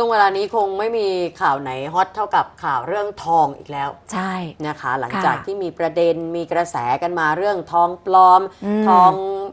ช่วงเวลานี้คงไม่มีข่าวไหนฮอตเท่ากับข่าวเรื่องทองอีกแล้ว ใช่นะคะ หลังค่ะจากที่มีประเด็นมีกระแสกันมาเรื่องทองปลอมอืมทอง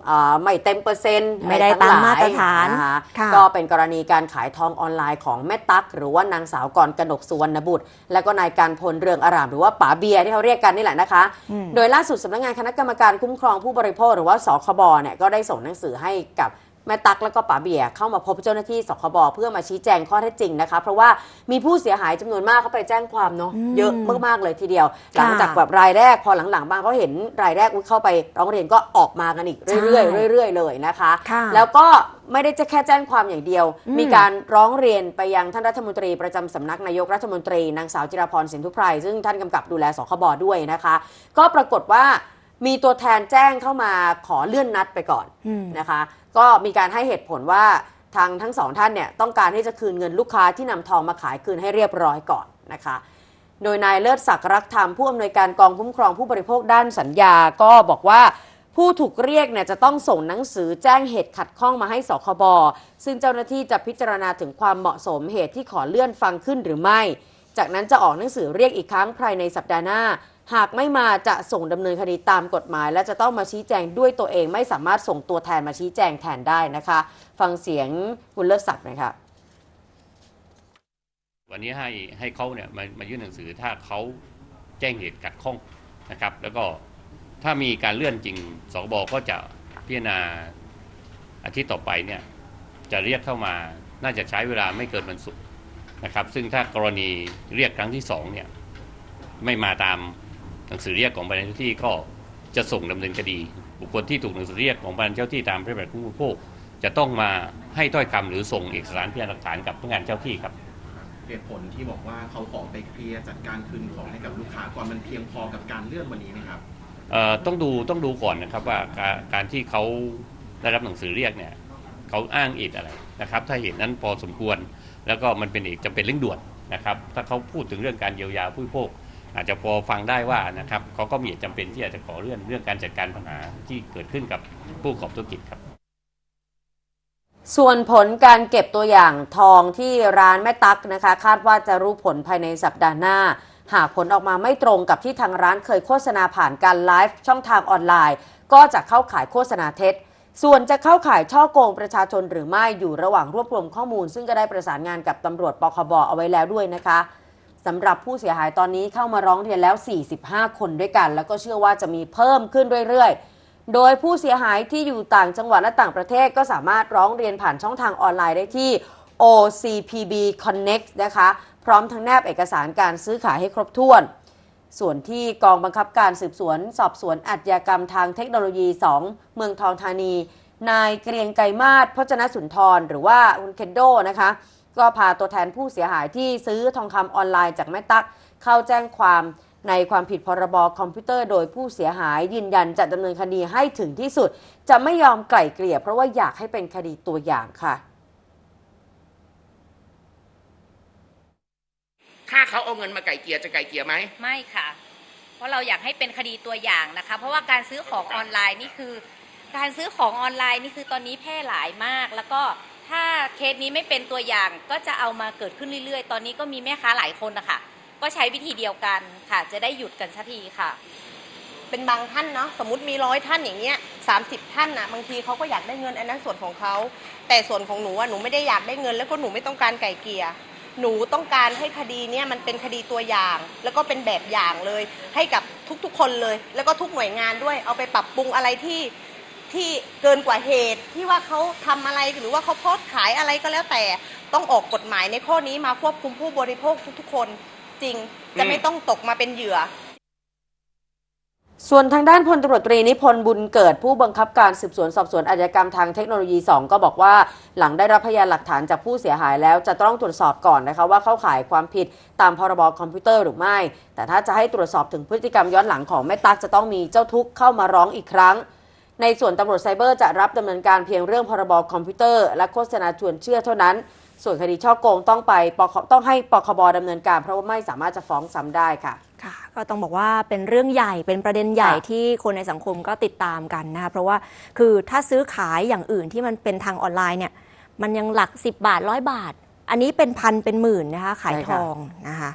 อาไม่เต็มเปอร์เซ็นต์ไม่ได้ทั้งหลยตามมาตรฐานนะคะค่ะก็เป็นกรณีการขายทองออนไลน์ของแม่ตั๊กหรือว่านางสาวกรกนกสุวรรณบุตร และก็นายการพลเรืองอาราม หรือว่าป๋าเบียร์ที่เขาเรียกกันนี่แหละนะคะอืมโดยล่าสุดสำนักงานคณะกรรมการคุ้มครองผู้บริโภคหรือว่าสคบเนี่ยก็ได้ส่งหนังสือให้กับ แม่ตั๊กแล้วก็ป๋าเบียร์เข้ามาพบเจ้าหน้าที่สคบเพื่อมาชี้แจงข้อเท็จจริงนะคะ เพราะว่ามีผู้เสียหายจำนวนมากเขาไปแจ้งความเนาะอืมเยอะมากๆเลยทีเดียวหค่ะลังจากแบบรายแรกพอหลังๆบางเขาเห็นรายแรกอุ๊ยเข้าไปร้องเรียนก็ออกมากันอีกเรื่อยๆเรื่อยๆเลยนะคะค่ะแล้วก็ไม่ได้จะแค่แจ้งความอย่างเดียวอืมมีการร้องเรียนไปยังท่านรัฐมนตรีประจำสำนักนายกรัฐมนตรีนางสาวจิรพรสินทุไพรซึ่งท่านกำกับดูแลสคบด้วยนะคะ ก็ปรากฏว่า มีตัวแทนแจ้งเข้ามาขอเลื่อนนัดไปก่อนอืมนะคะ ก็มีการให้เหตุผลว่าทางทั้งสองท่านเนี่ยต้องการที่จะคืนเงินลูกค้าที่นำทองมาขายคืนให้เรียบร้อยก่อนนะคะ โดยนายเลิศศักดิ์รักธรรมผู้อำนวยการกองคุ้มครองผู้บริโภคด้านสัญญาก็บอกว่าผู้ถูกเรียกเนี่ยจะต้องส่งหนังสือแจ้งเหตุขัดข้องมาให้สคบซึ่งเจ้าหน้าที่จะพิจารณาถึงความเหมาะสมเหตุที่ขอเลื่อนฟังขึ้นหรือไม่ จากนั้นจะออกหนังสือเรียกอีกครั้งภายในสัปดาห์หน้า หากไม่มาจะส่งดำเนินคดีตามกฎหมาย และจะต้องมาชี้แจงด้วยตัวเองไม่สามารถส่งตัวแทนมาชี้แจงแทนได้นะคะ ฟังเสียงคุณเลิศศักดิ์หน่อยค่ะวันนี้ให้ให้เขาเนี่ยมามายื่นหนังสือถ้าเขาแจ้งเหตุขัดข้องนะครับ แล้วก็ถ้ามีการเลื่อนจริงสคบก็จะพิจารณาอาทิตย์ต่อไปเนี่ยจะเรียกเข้ามาน่าจะใช้เวลาไม่เกินวันศุกร์ นะครับซึ่งถ้ากรณีเรียกครั้งที่สองเนี่ยไม่มาตามหนังสือเรียกของบรรณาเจ้าที่ก็จะส่งดำเนินคดี บุคคลที่ถูกหนังสือเรียกของบรรณาเจ้าที่ตามพระราชบัญญัติคุ้มครองผู้บริโภคจะต้องมาให้ถ้อยคำหรือส่งเอกสารพยานหลักฐานกับพนักงานเจ้าที่ครับ เหตุผลที่บอกว่าเขาขอไปเคลียร์จัดการคืนของให้กับลูกค้าก่อนมันเพียงพอกับการเลื่อนวันนี้ไหมครับ เอ่อต้องดูต้องดูก่อนนะครับว่าการการที่เขาได้รับหนังสือเรียกเนี่ย เขาอ้างเหตุอะไรนะครับ ถ้าเหตุนั้นพอสมควร แล้วก็มันเป็นเหตุจำเป็นเร่งด่วนนะครับ ถ้าเขาพูดถึงเรื่องการเยียวยาผู้บริโภคอาจจะพอฟังได้ว่านะครับเขาก็มีเหตุจำเป็นที่อาจจะขอเรื่องเรื่องการจัดการปัญหาที่เกิดขึ้นกับผู้ประกอบธุรกิจครับ ส่วนผลการเก็บตัวอย่างทองที่ร้านแม่ตั๊กนะคะ คาดว่าจะรู้ผลภายในสัปดาห์หน้า หากผลออกมาไม่ตรงกับที่ทางร้านเคยโฆษณาผ่านการไลฟ์ช่องทางออนไลน์ ก็จะเข้าขายโฆษณาเท็จ ส่วนจะเข้าข่ายช่อโกงประชาชนหรือไม่อยู่ระหว่างรวบรวมข้อมูล ซึ่งก็ได้ประสานงานกับตำรวจปคบเอาไว้แล้วด้วยนะคะสำหรับผู้เสียหายตอนนี้เข้ามาร้องเรียนแล้ว 45 คนด้วยกัน แล้วก็เชื่อว่าจะมีเพิ่มขึ้นเรื่อยๆ โดยผู้เสียหายที่อยู่ต่างจังหวัดและต่างประเทศก็สามารถร้องเรียนผ่านช่องทางออนไลน์ได้ที่ OCPB Connect นะคะ พร้อมทั้งแนบเอกสารการซื้อขายให้ครบถ้วน ส่วนที่กองบังคับการสืบสวน สอบสวนอาชญากรรมทางเทคโนโลยี 2 เมืองทองธานี นายเกรียงไกรมาศพจนสุนทร หรือว่าคุณเคนโดนะคะ ก็พาตัวแทนผู้เสียหายที่ซื้อทองคำออนไลน์จากแม่ตั๊กเข้าแจ้งความในความผิดพรบคอมพิวเตอร์โดยผู้เสียหายยืนยันจะดำเนินคดีให้ถึงที่สุด จะไม่ยอมไกล่เกลี่ยเพราะว่าอยากให้เป็นคดีตัวอย่างค่ะ ถ้า เขาเอาเงินมาไก่เกลียจะไก่เกลียไหมไม่ค่ะ เพราะเราอยากให้เป็นคดีตัวอย่างนะคะ เพราะว่าการซื้อของออนไลน์นี่คือ การซื้อของออนไลน์นี่คือตอนนี้แพร่หลายมาก แล้วก็ถ้าเคสนี้ไม่เป็นตัวอย่างก็จะเอามาเกิดขึ้นเรื่อยๆ ตอนนี้ก็มีแม่ค้าหลายคนนะคะก็ใช้วิธีเดียวกันค่ะ จะได้หยุดกันสักทีค่ะ เป็นบางท่านเนาะสมมติมีร้อยท่านอย่างเงี้ยสาท่านนะบางทีเขาก็อยากได้เงินอันนั้นส่วนของเขาแต่ส่วนของหนูอะหนูไม่ได้อยากได้เงิน แล้วก็หนูไม่ต้องการไก่เกลี่ย หนูต้องการให้คดีเนี้ยมันเป็นคดีตัวอย่าง แล้วก็เป็นแบบอย่างเลย ให้กับทุกๆคนเลย แล้วก็ทุกหน่วยงานด้วยเอาไปปรับปรุงอะไรที่ที่เกินกว่าเหตุที่ว่าเขาทำอะไรหรือว่าเขาโพสต์ขายอะไรก็แล้วแต่ต้องออกกฎหมายในข้อนี้มาควบคุมผู้บริโภคทุกๆ คนจริงจะไม่ต้องตกมาเป็นเหยื่อ ส่วนทางด้านพลตำรวจตรีนิพนธ์บุญเกิดผู้บังคับการสืบสวนสอบสวนอาชญากรรมทางเทคโนโลยี 2 ก็บอกว่าหลังได้รับพยานหลักฐานจากผู้เสียหายแล้วจะต้องตรวจสอบก่อนนะคะว่าเข้าข่ายความผิดตามพรบคอมพิวเตอร์หรือไม่ แต่ถ้าจะให้ตรวจสอบถึงพฤติกรรมย้อนหลังของแม่ตั๊กจะต้องมีเจ้าทุกข์เข้ามาร้องอีกครั้ง ในส่วนตำรวจไซเบอร์จะรับดำเนินการเพียงเรื่องพรบคอมพิวเตอร์ และโฆษณาชวนเชื่อเท่านั้น ส่วนคดีช่อโกงต้องไปปคต้องให้ปคบดำเนินการ เพราะว่าไม่สามารถจะฟ้องซ้ำได้ค่ะค่ะ ก็ต้องบอกว่าเป็นเรื่องใหญ่เป็นประเด็นใหญ่ค่ะที่คนในสังคมก็ติดตามกันนะคะเพราะว่าคือถ้าซื้อขายอย่างอื่นที่มันเป็นทางออนไลน์เนี่ยมันยังหลัก 10 บาทร้อยบาท อันนี้เป็นพันเป็นหมื่นนะคะขายใช่ทค่ะองนะคะ